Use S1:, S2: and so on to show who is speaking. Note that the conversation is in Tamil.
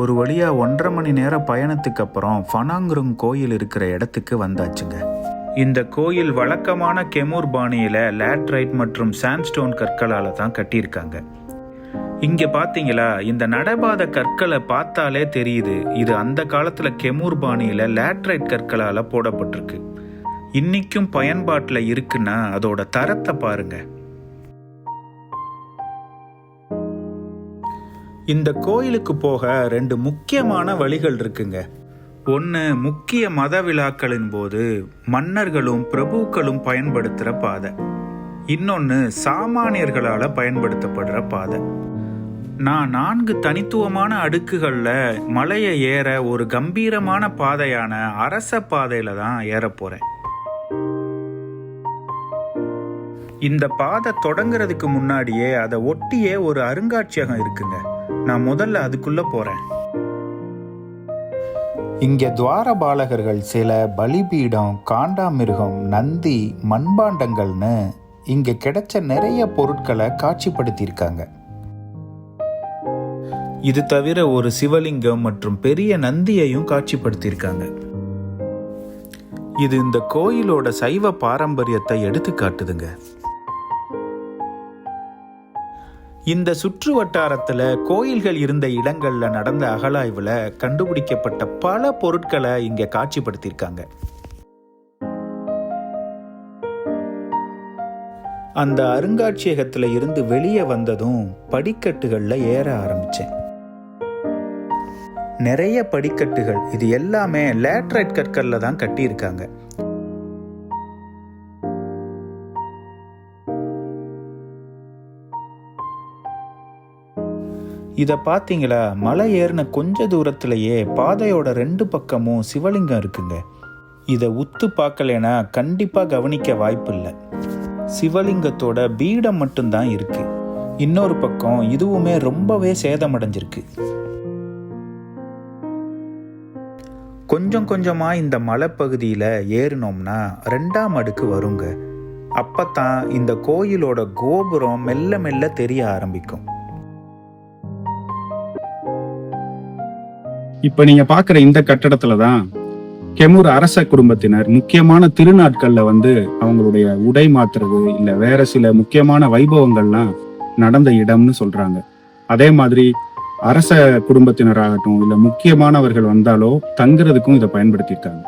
S1: ஒரு வழியாக ஒன்றரை மணி நேர பயணத்துக்கு அப்புறம் ஃபனாங்குருங் கோயில் இருக்கிற இடத்துக்கு வந்தாச்சுங்க. இந்த கோயில் வழக்கமான கெமூர் பாணியில் லேட்ரைட் மற்றும் சாண்ட்ஸ்டோன் கற்களால் தான் கட்டியிருக்காங்க. இங்கே பார்த்தீங்களா இந்த நடைபாத கற்களை பார்த்தாலே தெரியுது இது அந்த காலத்தில் கெமூர் பாணியில் லேட்ரைட் கற்களால் போடப்பட்டிருக்கு. இன்றைக்கும் பயன்பாட்டில் இருக்குன்னா அதோட தரத்தை பாருங்கள் இந்த கோயிலுக்கு போக ரெண்டு முக்கியமான வழிகள் இருக்குங்க. ஒன்று முக்கிய மத விழாக்களின் போது மன்னர்களும் பிரபுக்களும் பயன்படுத்துகிற பாதை. இன்னொன்று சாமானியர்களால் பயன்படுத்தப்படுற பாதை. நான் நான்கு தனித்துவமான அடுக்குகளில் மலையை ஏற ஒரு கம்பீரமான பாதையான அரச பாதையில் தான் ஏறப்போகிறேன் இந்த பாதை தொடங்குறதுக்கு முன்னாடியே அதை ஒட்டியே ஒரு அருங்காட்சியகம் இருக்குங்க. நான் முதல்ல அதுக்குள்ள போறேன். இங்க துவாரபாலகர்கள் சில பலிபீடம் காண்டாமிருகம் நந்தி மண்பாண்டங்கள்னு இங்க கிடைச்ச நிறைய பொருட்களை காட்சிப்படுத்தியிருக்காங்க. இது தவிர ஒரு சிவலிங்கம் மற்றும் பெரிய நந்தியையும் காட்சிப்படுத்தியிருக்காங்க. இது இந்த கோயிலோட சைவ பாரம்பரியத்தை எடுத்து காட்டுதுங்க இந்த சுற்று வட்டாரத்தில் கோயில்கள் இருந்த இடங்களில் நடந்த அகழாய்வில் கண்டுபிடிக்கப்பட்ட பல பொருட்களை இங்கே காட்சிப்படுத்தியிருக்காங்க. அந்த அருங்காட்சியகத்தில் இருந்து வெளியே வந்ததும் படிக்கட்டுகளில் ஏற ஆரம்பித்தேன் நிறைய படிக்கட்டுகள் இது எல்லாமே லேட்ரைட் கற்களில் தான் கட்டியிருக்காங்க. இதை பார்த்தீங்களா மலை ஏறின கொஞ்ச தூரத்திலேயே பாதையோட ரெண்டு பக்கமும் சிவலிங்கம் இருக்குங்க. இதை உத்து பார்க்கலைன்னா கண்டிப்பாக கவனிக்க வாய்ப்பு இல்லை சிவலிங்கத்தோட பீடம் மட்டும்தான் இருக்கு. இன்னொரு பக்கம் இதுவுமே ரொம்பவே சேதமடைஞ்சிருக்கு. கொஞ்சம் கொஞ்சமாக இந்த மலைப்பகுதியில் ஏறினோம்னா ரெண்டாம் அடுக்கு வருங்க. அப்பத்தான் இந்த கோயிலோட கோபுரம் மெல்ல மெல்ல தெரிய ஆரம்பிக்கும்.
S2: இப்ப நீங்க பாக்குற இந்த கட்டடத்துல தான் கெமூர் அரச குடும்பத்தினர் முக்கியமான திருநாட்கள்ல வந்து அவங்களுடைய உடை மாத்துறது இல்ல வேற சில முக்கியமான வைபவங்கள்லாம் நடந்த இடம்னு சொல்றாங்க. அதே மாதிரி அரச குடும்பத்தினராகட்டும் இல்ல முக்கியமானவர்கள் வந்தாலோ தங்குறதுக்கும் இதை பயன்படுத்தியிருக்காங்க.